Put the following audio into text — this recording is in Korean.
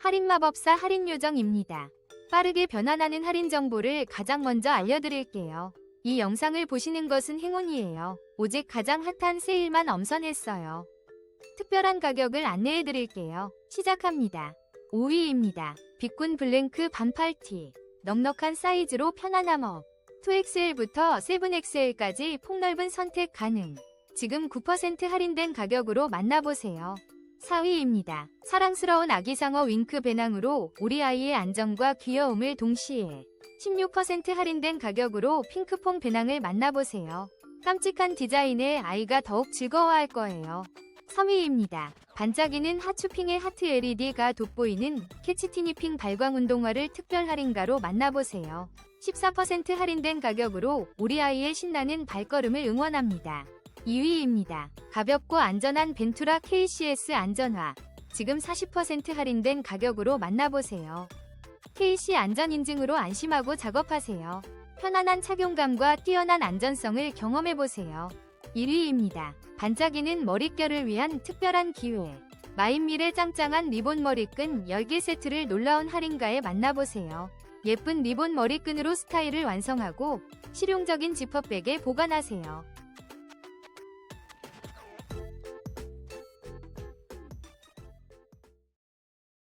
할인마법사 할인요정입니다. 빠르게 변환하는 할인 정보를 가장 먼저 알려드릴게요. 이 영상을 보시는 것은 행운이에요. 오직 가장 핫한 세일만 엄선했어요. 특별한 가격을 안내해드릴게요. 시작합니다. 5위입니다. 빅군 블랭크 반팔티. 넉넉한 사이즈로 편안함 업. 2XL부터 7XL까지 폭넓은 선택 가능. 지금 9% 할인된 가격으로 만나보세요. 4위입니다. 사랑스러운 아기상어 윙크 배낭으로 우리 아이의 안정과 귀여움을 동시에 16% 할인된 가격으로 핑크퐁 배낭을 만나보세요. 깜찍한 디자인에 아이가 더욱 즐거워할 거예요. 3위입니다. 반짝이는 하추핑의 하트 LED가 돋보이는 캐치티니핑 발광 운동화를 특별 할인가로 만나보세요. 14% 할인된 가격으로 우리 아이의 신나는 발걸음을 응원합니다. 2위입니다. 가볍고 안전한 벤투라 KCS 안전화. 지금 40% 할인된 가격으로 만나보세요. KC 안전 인증으로 안심하고 작업하세요. 편안한 착용감과 뛰어난 안전성을 경험해보세요. 1위입니다. 반짝이는 머릿결을 위한 특별한 기회. 마인밀의 짱짱한 리본 머리끈 10개 세트를 놀라운 할인가에 만나보세요. 예쁜 리본 머리끈으로 스타일을 완성하고 실용적인 지퍼백에 보관하세요.